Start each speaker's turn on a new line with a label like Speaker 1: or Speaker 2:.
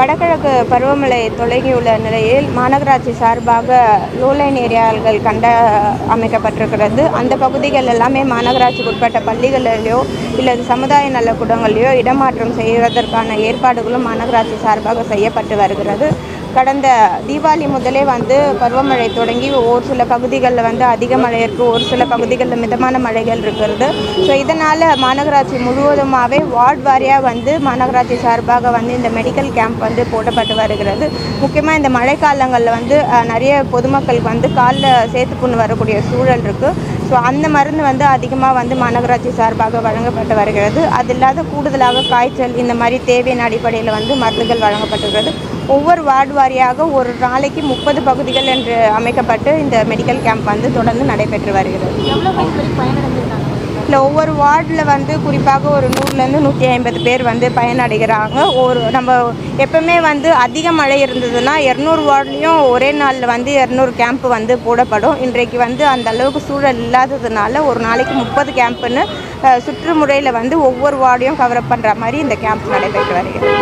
Speaker 1: வடகிழக்கு பருவமழை தொடங்கியுள்ள நிலையில் மாநகராட்சி சார்பாக லோலைன் ஏரியாக்கள் கண்ட அமைக்கப்பட்டிருக்கிறது. அந்த பகுதிகள் எல்லாமே மாநகராட்சிக்கு உட்பட்ட பள்ளிகளிலேயோ இல்லது சமுதாய நலக்கூடங்களிலேயோ இடமாற்றம் செய்வதற்கான ஏற்பாடுகளும் மாநகராட்சி சார்பாக செய்யப்பட்டு வருகிறது. கடந்த தீபாவளி முதலே வந்து பருவமழை தொடங்கி ஒரு சில பகுதிகளில் வந்து அதிக மழை இருக்குது ஒரு சில பகுதிகளில் மிதமான மழைகள் இருக்கிறது. ஸோ இதனால் மாநகராட்சி முழுவதுமாகவே வார்டு வாரியாக வந்து மாநகராட்சி சார்பாக வந்து இந்த மெடிக்கல் கேம்ப் வந்து போடப்பட்டு வருகிறது. முக்கியமாக இந்த மழைக்காலங்களில் வந்து நிறைய பொதுமக்களுக்கு வந்து காலில் சேர்த்து புண்ணு வரக்கூடிய சூழல் இருக்குது ஸோ அந்த மருந்து வந்து அதிகமாக வந்து மாநகராட்சி சார்பாக வழங்கப்பட்டு வருகிறது. அது இல்லாத கூடுதலாக காய்ச்சல் இந்த மாதிரி தேவையின் அடிப்படையில் வந்து மருந்துகள் வழங்கப்பட்டுகிறது ஒவ்வொரு வார்டு வாரியாக ஒரு நாளைக்கு முப்பது பகுதிகள் என்று அமைக்கப்பட்டு இந்த மெடிக்கல் கேம்ப் வந்து தொடர்ந்து நடைபெற்று வருகிறது. இல்லை ஒவ்வொரு வார்டில் வந்து குறிப்பாக ஒரு நூறுலேருந்து நூற்றி ஐம்பது பேர் வந்து பயனடைகிறாங்க. ஒரு நம்ம எப்பவுமே வந்து அதிக மழை இருந்ததுன்னா இரநூறு வார்டுலேயும் ஒரே நாளில் வந்து இரநூறு கேம்ப் வந்து போடப்படும். இன்றைக்கு வந்து அந்த அளவுக்கு சூழல் இல்லாததுனால ஒரு நாளைக்கு முப்பது கேம்ப்புன்னு சுற்றுமுறையில் வந்து ஒவ்வொரு வார்டையும் கவர் பண்ணுற மாதிரி இந்த கேம்ப் நடைபெற்று வருகிறது.